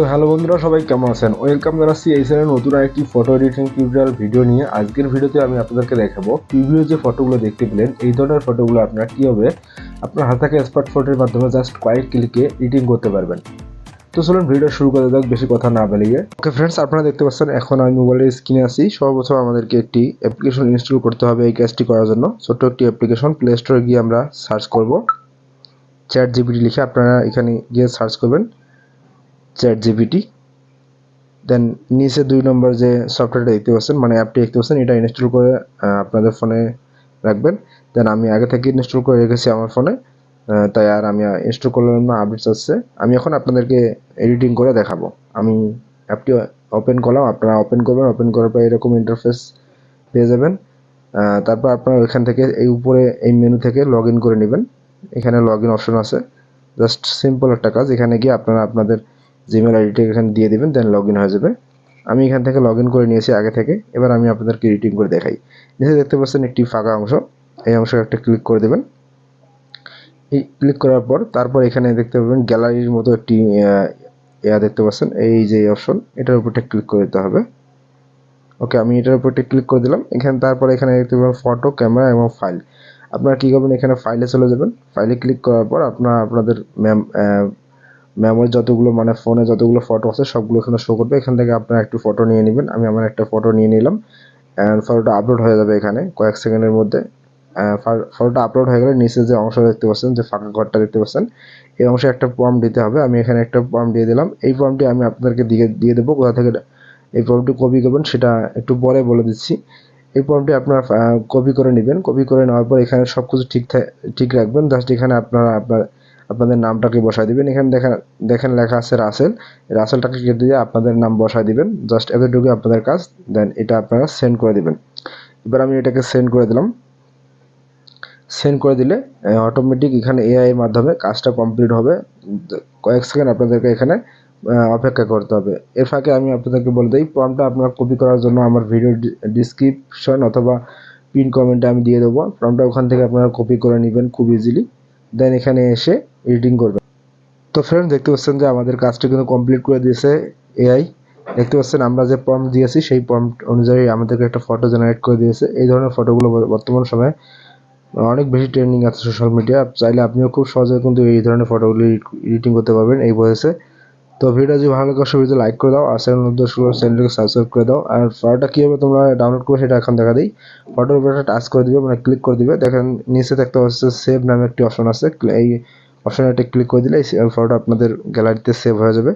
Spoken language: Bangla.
তো হ্যালো বন্ধুরা, সবাই কেমন আছেন? ওয়েলকাম জানাচ্ছি এই চ্যানেলে নতুন একটি ফটো এডিটিং টিউটোরিয়াল ভিডিও নিয়ে। আজকের ভিডিওতে আমি আপনাদেরকে দেখাবো প্রিভিউ যে ফটোগুলো দেখতে পেলেন, এই ধরনের ফটোগুলো আপনারা কীভাবে আপনার হাত থেকে স্মার্ট ফটোর মাধ্যমে জাস্ট কয়েক ক্লিকে এডিটিং করতে পারবেন। তো চলুন ভিডিও শুরু করে যাক, বেশি কথা না বেরিয়ে ওকে ফ্রেন্ডস আপনারা দেখতে পাচ্ছেন, এখন আমি মোবাইলের স্ক্রিনে আছি। সর্বপ্রথম আমাদেরকে একটি অ্যাপ্লিকেশন ইনস্টল করতে হবে এই কাজটি করার জন্য। ছোট্ট একটি অ্যাপ্লিকেশন প্লে স্টোরে গিয়ে আমরা সার্চ করব। চ্যাট জিপিটি লিখে আপনারা এখানে গিয়ে সার্চ করবেন। চ্যাট জিপিটি দেন নিচে দুই নম্বর যে সফটওয়্যারটা দেখতে পাচ্ছেন মানে অ্যাপটি দেখতে পাচ্ছেন, এটা ইনস্টল করে আপনাদের ফোনে রাখবেন। দেন আমি আগে থেকে ইনস্টল করে রেখেছি আমার ফোনে তাই আর আমি ইনস্টল করলাম না আপডেটস আসছে। আমি এখন আপনাদেরকে এডিটিং করে দেখাবো। আমি অ্যাপটি ওপেন করলাম, আপনারা ওপেন করবেন ওপেন করার পর এরকম ইন্টারফেস পেয়ে যাবেন। তারপর আপনারা ওইখান থেকে এই উপরে, এই মেনু থেকে লগ করে নেবেন। এখানে লগ অপশন আছে। জাস্ট সিম্পল একটা কাজ, এখানে গিয়ে আপনারা আপনাদের জিমেল আইডিটা এখানে দিয়ে দেবেন দেন লগ হয়ে যাবে। আমি এখান থেকে লগ করে নিয়েছি আগে থেকে। এবার আমি আপনাদেরকে এডিটিং করে দেখাই। নিচে দেখতে পাচ্ছেন একটি ফাঁকা অংশ। এই অংশ একটা ক্লিক করে দেবেন। এই ক্লিক করার পর তারপর এখানে দেখতে পাবেন গ্যালারির মতো একটি ইয়া দেখতে পাচ্ছেন। এই যে অপশন এটার উপরটা ক্লিক করে দিতে হবে। ওকে আমি এটার উপরটা ক্লিক করে দিলাম। এখানে তারপরে এখানে দেখতে পাবেন ফটো ক্যামেরা এবং ফাইল আপনারা কী করবেন? এখানে ফাইলে চলে যাবেন। ফাইলে ক্লিক করার পর আপনারা, আপনাদের ম্যাম মেমোরি যতগুলো মানে ফোনে যতগুলো ফটো আছে, সবগুলো এখানে শো করবে। এখান থেকে আপনারা একটু ফটো নিয়ে নেবেন। আমি আমার একটা ফটো নিয়ে নিলাম। অ্যান্ড ফটোটা আপলোড হয়ে যাবে এখানে, কয়েক সেকেন্ডের মধ্যে। ফটোটা আপলোড হয়ে গেলে নিচে যে অংশ দেখতে পাচ্ছেন, যে ফাঁকা ঘরটা দেখতে পাচ্ছেন, এই অংশে একটা ফর্ম দিতে হবে। আমি এখানে একটা ফর্ম দিয়ে দিলাম। এই ফর্মটি আমি আপনাদেরকে দিয়ে দিয়ে দেবো। কোথা থেকে এই ফর্মটি কপি করবেন, সেটা একটু পরে বলে দিচ্ছি। এই ফর্মটি আপনার কপি করে নেবেন। কপি করে নেওয়ার পর এখানে সব কিছু ঠিক ঠিক রাখবেন। জাস্ট এখানে আপনারা, আপনার আপনাদের নামটাকে বসায় দিবেন। এখানে দেখেন দেখেন লেখা আছে রাসেল। রাসেলটাকে কেটে দিয়ে আপনাদের নাম বসায় দিবেন। জাস্ট এতটুকু আপনাদের কাজ। দেন এটা আপনারা সেন্ড করে দিবেন। এবার আমি এটাকে সেন্ড করে দিলাম। সেন্ড করে দিলে অটোমেটিক এখানে এআই এর মাধ্যমে কাজটা কমপ্লিট হবে। কয়েক সেকেন্ড আপনাদেরকে এখানে অপেক্ষা করতে হবে। এর ফাঁকে আমি আপনাদেরকে বলে দিই ফর্মটা আপনারা কপি করার জন্য আমার ভিডিও ডিসক্রিপশন অথবা পিন কমেন্টে আমি দিয়ে দেবো। ফর্মটা ওখান থেকে আপনারা কপি করে নেবেন খুব ইজিলি দেন এখানে এসে এডিটিং করবেন তো ফ্রেন্ড দেখতে পাচ্ছেন যে আমাদের কাজটা কিন্তু কমপ্লিট করে দিয়েছে এআই দেখতে পাচ্ছেন আমরা যে প্রম্পট দিয়েছি, সেই প্রম্পট অনুযায়ী আমাদেরকে একটা ফটো জেনারেট করে দিয়েছে। এই ধরনের ফটোগুলো বর্তমান সময়ে অনেক বেশি ট্রেন্ডিং আছে সোশ্যাল মিডিয়া চাইলে আপনিও খুব সহজে কিন্তু এই ধরনের ফটোগুলি এডিটিং করতে পারবেন এই বয়সে। তো ভিডিও যদি ভালো লাগে, অবশ্যই লাইক করে দাও, আর চ্যানেল উদ্দেশ্য চ্যানেলকে সাবস্ক্রাইব করে দাও, আর ফটোটা কীভাবে তোমরা ডাউনলোড করবে সেটা এখন দেখা দিই। ফটোর উপরে টাচ করে দিবে মানে ক্লিক করে দিবে। দেখেন, নিচে দেখতে পাচ্ছে সেভ নামে একটি অপশন আছে এই অপশনে ক্লিক করে দিলে এই ফটোটা আপনাদের গ্যালারিতে সেভ হয়ে যাবে।